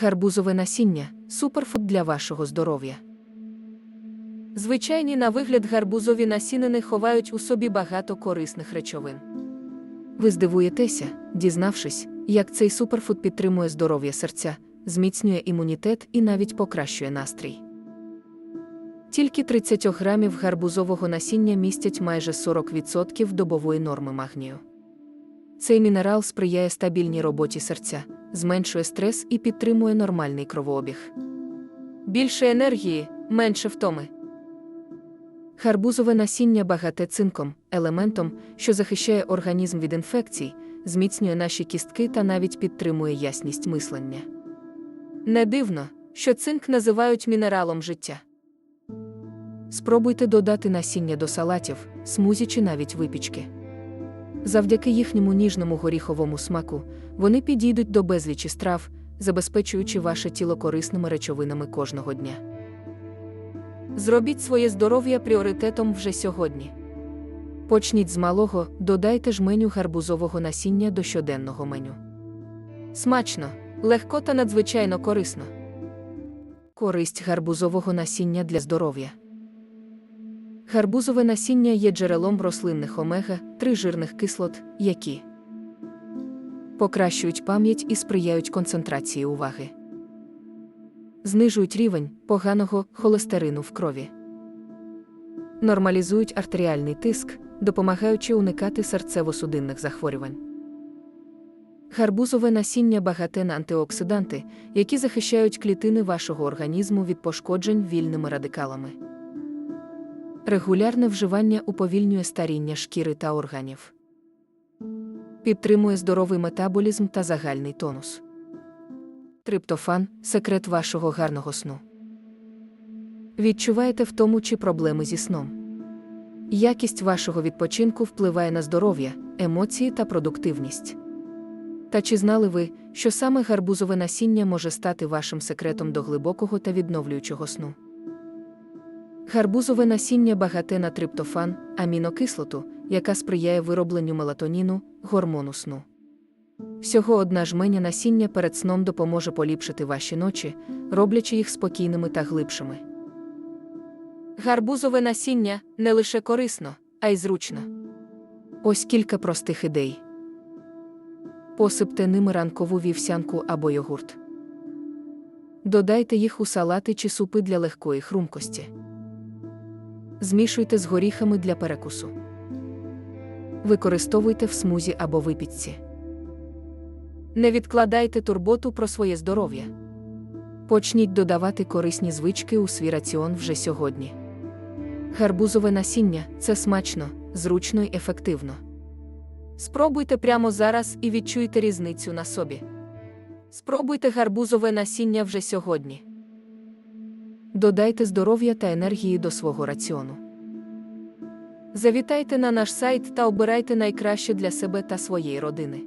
Гарбузове насіння суперфуд для вашого здоров'я. Звичайні на вигляд гарбузові насінини ховають у собі багато корисних речовин. Ви здивуєтеся, дізнавшись, як цей суперфуд підтримує здоров'я серця, зміцнює імунітет і навіть покращує настрій. Тільки 30 грамів гарбузового насіння містять майже 40% добової норми магнію. Цей мінерал сприяє стабільній роботі серця, зменшує стрес і підтримує нормальний кровообіг. Більше енергії, менше втоми. Гарбузове насіння багате цинком, елементом, що захищає організм від інфекцій, зміцнює наші кістки та навіть підтримує ясність мислення. Не дивно, що цинк називають мінералом життя. Спробуйте додати насіння до салатів, смузі чи навіть випічки. Завдяки їхньому ніжному горіховому смаку вони підійдуть до безлічі страв, забезпечуючи ваше тіло корисними речовинами кожного дня. Зробіть своє здоров'я пріоритетом вже сьогодні. Почніть з малого, додайте жменю гарбузового насіння до щоденного меню. Смачно, легко та надзвичайно корисно. Користь гарбузового насіння для здоров'я. Гарбузове насіння є джерелом рослинних омега-3 жирних кислот, які покращують пам'ять і сприяють концентрації уваги, знижують рівень поганого холестерину в крові, нормалізують артеріальний тиск, допомагаючи уникати серцево-судинних захворювань. Гарбузове насіння багате на антиоксиданти, які захищають клітини вашого організму від пошкоджень вільними радикалами. Регулярне вживання уповільнює старіння шкіри та органів. Підтримує здоровий метаболізм та загальний тонус. Триптофан секрет вашого гарного сну. Відчуваєте втому чи проблеми зі сном. Якість вашого відпочинку впливає на здоров'я, емоції та продуктивність. Та чи знали ви, що саме гарбузове насіння може стати вашим секретом до глибокого та відновлюючого сну? Гарбузове насіння багате на триптофан, амінокислоту, яка сприяє виробленню мелатоніну, гормону сну. Всього одна жменя насіння перед сном допоможе поліпшити ваші ночі, роблячи їх спокійними та глибшими. Гарбузове насіння не лише корисно, а й зручно. Ось кілька простих ідей. Посипте ними ранкову вівсянку або йогурт. Додайте їх у салати чи супи для легкої хрумкості. Змішуйте з горіхами для перекусу. Використовуйте в смузі або випічці. Не відкладайте турботу про своє здоров'я. Почніть додавати корисні звички у свій раціон вже сьогодні. Гарбузове насіння це смачно, зручно й ефективно. Спробуйте прямо зараз і відчуйте різницю на собі. Спробуйте гарбузове насіння вже сьогодні. Додайте здоров'я та енергії до свого раціону. Завітайте на наш сайт та обирайте найкраще для себе та своєї родини.